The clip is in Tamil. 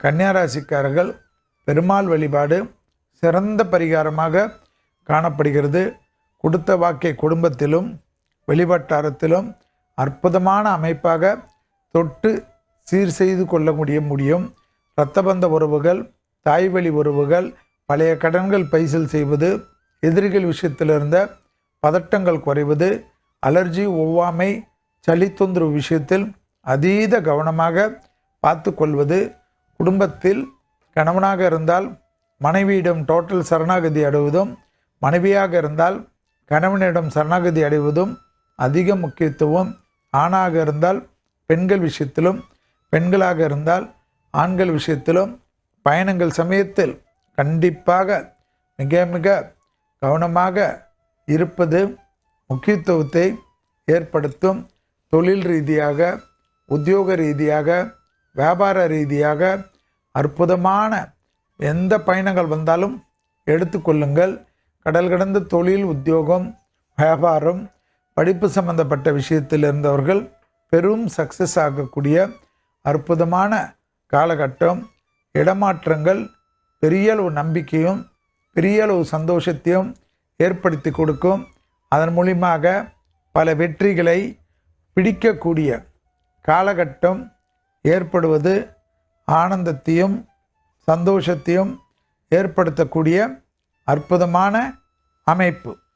கன்னியாராசிக்காரர்கள் பெருமாள் வழிபாடு சிறந்த பரிகாரமாக காணப்படுகிறது. கொடுத்த வாக்கை குடும்பத்திலும் வெளிவட்டாரத்திலும் அற்புதமான அமைப்பாக தொட்டு சீர் செய்து கொள்ள முடிய முடியும். இரத்தபந்த உறவுகள் தாய்வழி உறவுகள் பழைய கடன்கள் பைசல் செய்வது எதிரிகள் விஷயத்தில் இருந்த பதட்டங்கள் குறைவது அலர்ஜி ஒவ்வாமை சளி தொந்தரவு விஷயத்தில் அதீத கவனமாக பார்த்து கொள்வது குடும்பத்தில் கணவனாக இருந்தால் மனைவியிடம் டோட்டல் சரணாகதி அடைவதும் மனைவியாக இருந்தால் கணவனிடம் சரணாகதி அடைவதும் அதிக முக்கியத்துவம். ஆணாக இருந்தால் பெண்கள் விஷயத்திலும் பெண்களாக இருந்தால் ஆண்கள் விஷயத்திலும் பயணங்கள் சமயத்தில் கண்டிப்பாக மிக மிக கவனமாக இருப்பது முக்கியத்துவத்தை ஏற்படுத்தும். தொழில் ரீதியாக உத்தியோக ரீதியாக வியாபார ரீதியாக அற்புதமான எந்த பயணங்கள் வந்தாலும் எடுத்துக்கொள்ளுங்கள் கடல் கடந்த தொழில் உத்தியோகம் வியாபாரம் படிப்பு சம்பந்தப்பட்ட விஷயத்தில் இருந்தவர்கள் பெரும் சக்ஸஸ் ஆகக்கூடிய அற்புதமான காலகட்டம். இடமாற்றங்கள் பெரிய அளவு நம்பிக்கையும் பெரிய அளவு சந்தோஷத்தையும் ஏற்படுத்தி கொடுக்கும். அதன் மூலியமாக பல வெற்றிகளை பிடிக்கக்கூடிய காலகட்டம். ஏற்படுவது ஆனந்தத்தையும் சந்தோஷத்தையும் ஏற்படுத்தக்கூடிய அற்புதமான அமைப்பு.